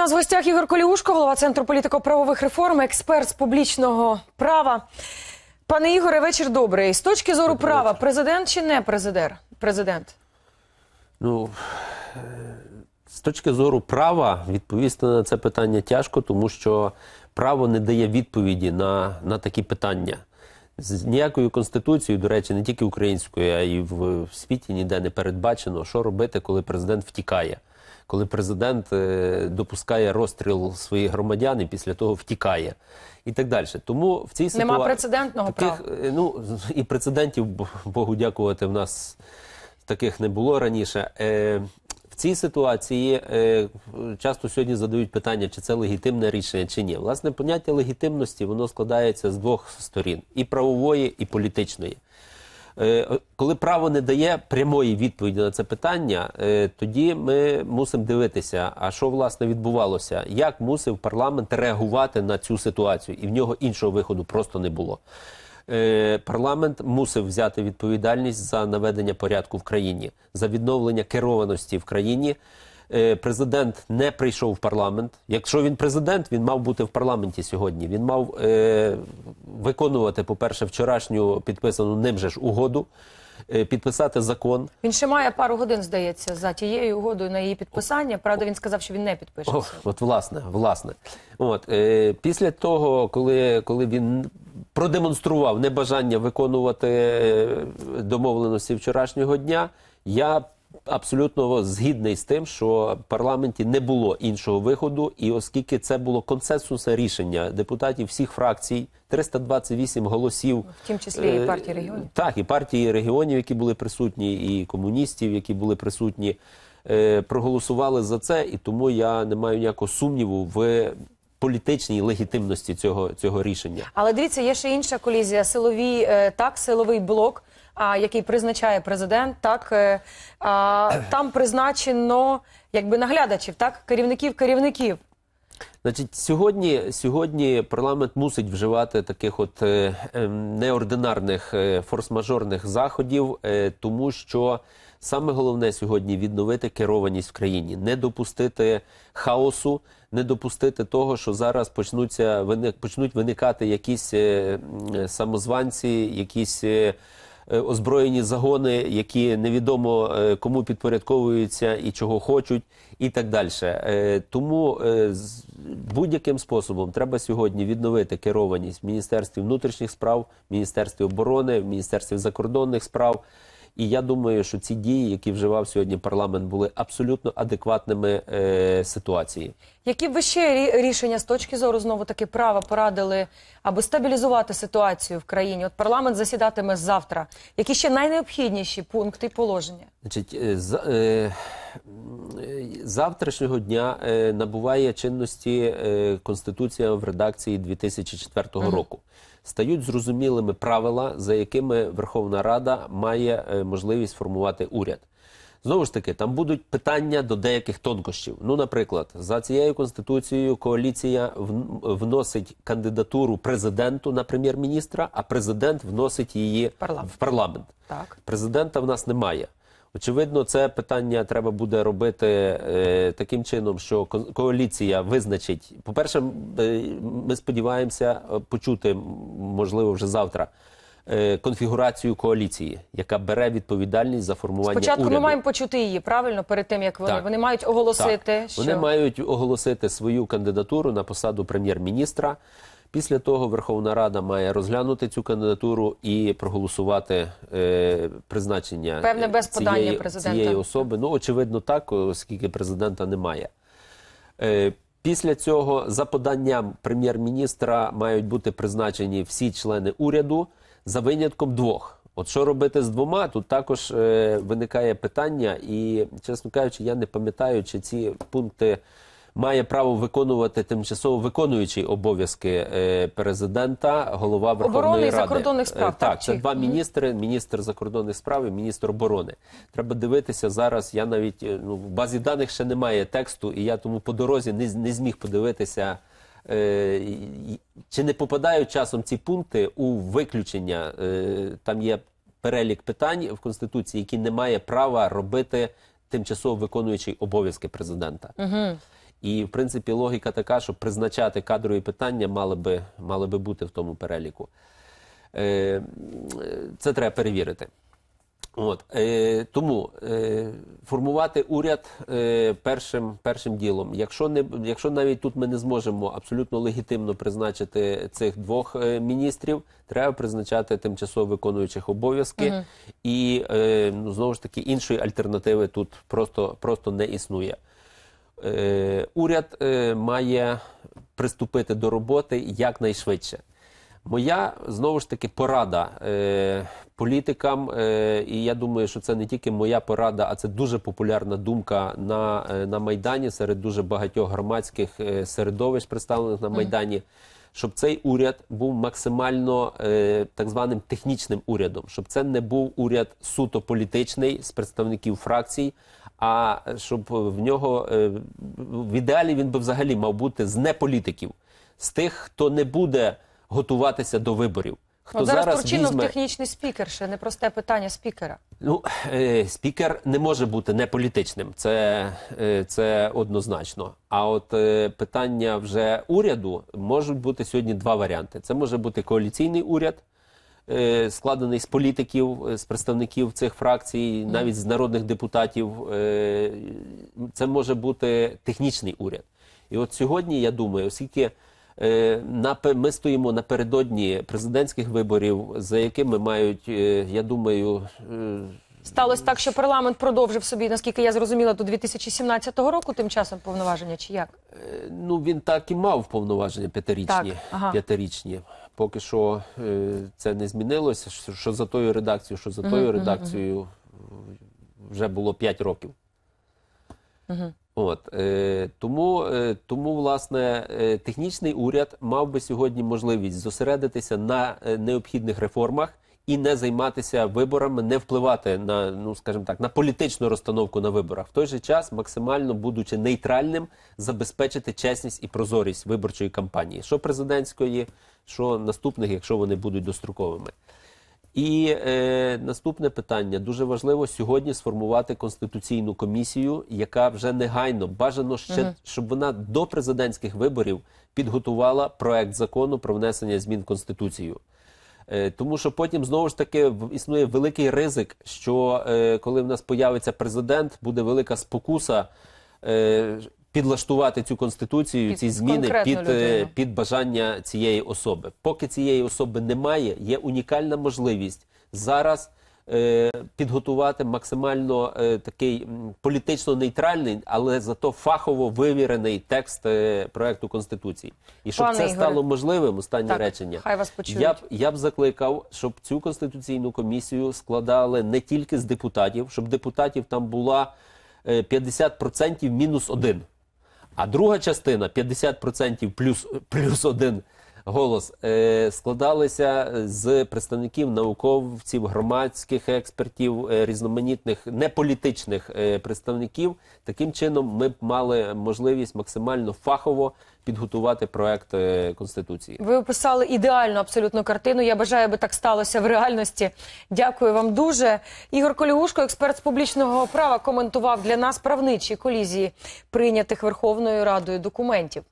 нас в гостях Ігор Коліушко, голова Центру політико-правових реформ, експерт з публічного права. Пане Ігоре, вечір добрий. З точки зору Добрий права, вечір. президент чи не президент? Президент. Ну, е, з точки зору права відповісти на це питання тяжко, тому що право не дає відповіді на, на такі питання. З ніякою конституцією, до речі, не тільки українською, а й в світі ніде не передбачено, що робити, коли президент втікає, коли президент е, допускає розстріл своїх громадян і після того втікає. І так далі. Тому в цій ситуації Нема прецедентного таких, е, ну і прецедентів, Богу дякувати, в нас таких не було раніше. Е, в цій ситуації е, часто сьогодні задають питання, чи це легітимне рішення, чи ні. Власне, поняття легітимності воно складається з двох сторін: і правової, і політичної. Е, Коли право не дає прямої відповіді на це питання, е, тоді ми мусимо дивитися, а що власне відбувалося, як мусив парламент реагувати на цю ситуацію, і в нього іншого виходу просто не було. Е, Парламент мусив взяти відповідальність за наведення порядку в країні, за відновлення керованості в країні. Президент не прийшов в парламент. Якщо він президент, він мав бути в парламенті сьогодні. Він мав виконувати, по-перше, вчорашню підписану ним же ж угоду, е, підписати закон. Він ще має пару годин, здається, за тією угодою на її підписання. Правда, він сказав, що він не підпише. О, от власне, власне. От е, після того, коли, коли він продемонстрував небажання виконувати е, домовленості вчорашнього дня, я абсолютно згідний з тим, що в парламенті не було іншого виходу, і оскільки це було консенсусне рішення депутатів всіх фракцій, 328 голосів. В тім числі і Е, партії регіонів. Так, і партії регіонів, які були присутні, і комуністів, які були присутні, е, проголосували за це, і тому я не маю ніякого сумніву в політичній легітимності цього, цього рішення. Але дивіться, є ще інша колізія. Силові, е, так, силовий блок, а, який призначає президент, так а, там призначено якби наглядачів, так, керівників керівників. Значить, сьогодні, сьогодні парламент мусить вживати таких от е, ем, неординарних е, форс-мажорних заходів, е, тому що саме головне сьогодні відновити керованість в країні, не допустити хаосу, не допустити того, що зараз почнуться вини- почнуть виникати якісь е, самозванці, якісь. е, е, озброєні загони, які невідомо е, кому підпорядковуються і чого хочуть, і так далі. Е, Тому е, будь-яким способом треба сьогодні відновити керованість в Міністерстві внутрішніх справ, в Міністерстві оборони, в Міністерстві закордонних справ. І я думаю, що ці дії, які вживав сьогодні парламент, були абсолютно адекватними е, ситуації. Які б ви ще рішення з точки зору знову таки права порадили, аби стабілізувати ситуацію в країні? От парламент засідатиме завтра. Які ще найнеобхідніші пункти і положення? Значить, е, з, е, завтрашнього дня е, набуває чинності Конституція в редакції 2004 року. Стають зрозумілими правила, за якими Верховна Рада має можливість формувати уряд. Знову ж таки, там будуть питання до деяких тонкощів. Ну, наприклад, за цією конституцією коаліція вносить кандидатуру президенту на прем'єр-міністра, а президент вносить її Парламент. в парламент. Так. Президента в нас немає. Очевидно, це питання треба буде робити е, таким чином, що ко- коаліція визначить. По-перше, е, ми сподіваємося е, почути, можливо, вже завтра, е, конфігурацію коаліції, яка бере відповідальність за формування Спочатку уряду. ми маємо почути її правильно перед тим, як вони Так. вони мають оголосити, Так. що Вони мають оголосити свою кандидатуру на посаду прем'єр-міністра. Після того Верховна Рада має розглянути цю кандидатуру і проголосувати е, призначення Певне, е, без подання цієї, президента. цієї особи. Ну, очевидно, так, оскільки президента немає. Е, Після цього, за поданням прем'єр-міністра, мають бути призначені всі члени уряду за винятком двох. От що робити з двома? Тут також е, виникає питання, і, чесно кажучи, я не пам'ятаю, чи ці пункти має право виконувати тимчасово виконуючий обов'язки е, президента, голова Верховної Оборони і Ради. закордонних справ, Е, так, Так, це два міністри: міністр закордонних справ і міністр оборони. Треба дивитися зараз. Я навіть е, ну, в базі даних ще немає тексту, і я тому по дорозі не, не зміг подивитися. е, Чи не попадають часом ці пункти у виключення? Е, Там є перелік питань в Конституції, які не має права робити тимчасово виконуючий обов'язки президента. І в принципі логіка така, що призначати кадрові питання мали би, мали би бути в тому переліку. Е, Це треба перевірити. От, е, тому е, формувати уряд е, першим, першим ділом. Якщо, не, якщо навіть тут ми не зможемо абсолютно легітимно призначити цих двох е, міністрів, треба призначати тимчасово виконуючих обов'язки. І е, ну, знову ж таки іншої альтернативи тут просто, просто не існує. Е, уряд е, має приступити до роботи якнайшвидше. Моя знову ж таки порада е, політикам, е, і я думаю, що це не тільки моя порада, а це дуже популярна думка на, е, на Майдані серед дуже багатьох громадських е, середовищ, представлених на Майдані. Щоб цей уряд був максимально е, так званим технічним урядом, щоб це не був уряд суто політичний з представників фракцій, а щоб в нього е, в ідеалі він би взагалі мав бути з неполітиків, з тих, хто не буде готуватися до виборів. Хто зараз, зараз Турчинов візьме... технічний спікер, ще непросте питання спікера. Ну, е, спікер не може бути неполітичним, це, е, це однозначно. А от е, питання вже уряду можуть бути сьогодні два варіанти. Це може бути коаліційний уряд, е, складений з політиків, е, з представників цих фракцій, навіть з народних депутатів. Е, це може бути технічний уряд. І от сьогодні я думаю, оскільки. Е, Ми стоїмо напередодні президентських виборів, за якими мають, е, я думаю, е, Сталося так, що парламент продовжив собі, наскільки я зрозуміла, до 2017 року тим часом повноваження, чи як? ну він так і мав повноваження п'ятирічні. Ага. П'ятирічні. Поки що це не змінилося. Що, за тою редакцією, що за тою редакцією е, вже було 5 років. От е, тому, е, тому власне е, технічний уряд мав би сьогодні можливість зосередитися на е, необхідних реформах і не займатися виборами, не впливати на ну скажімо так на політичну розстановку на виборах. В той же час, максимально будучи нейтральним, забезпечити чесність і прозорість виборчої кампанії, що президентської, що наступних, якщо вони будуть достроковими. І е, наступне питання дуже важливо сьогодні сформувати конституційну комісію, яка вже негайно бажано ще щоб вона до президентських виборів підготувала проект закону про внесення змін в конституцію. Е, Тому що потім знову ж таки існує великий ризик, що е, коли в нас появиться президент, буде велика спокуса е, підлаштувати цю конституцію, Під ці зміни під, е, людину. під бажання цієї особи. Поки цієї особи немає, є унікальна можливість зараз е, підготувати максимально е, такий політично нейтральний, але зато фахово вивірений текст е, проекту конституції. І щоб Пане це Ігоре. стало можливим, останнє Так, речення. хай вас почують. Я б я б закликав, щоб цю конституційну комісію складали не тільки з депутатів, щоб депутатів там була е, 50% мінус один. А друга частина 50% плюс, плюс один голос е, складалися з представників науковців, громадських експертів, е, різноманітних неполітичних е, представників. Таким чином, ми б мали можливість максимально фахово підготувати проект конституції. Ви описали ідеальну абсолютно картину. Я бажаю, аби так сталося в реальності. Дякую вам дуже. Ігор Колігушко, експерт з публічного права, коментував для нас правничі колізії прийнятих Верховною Радою документів.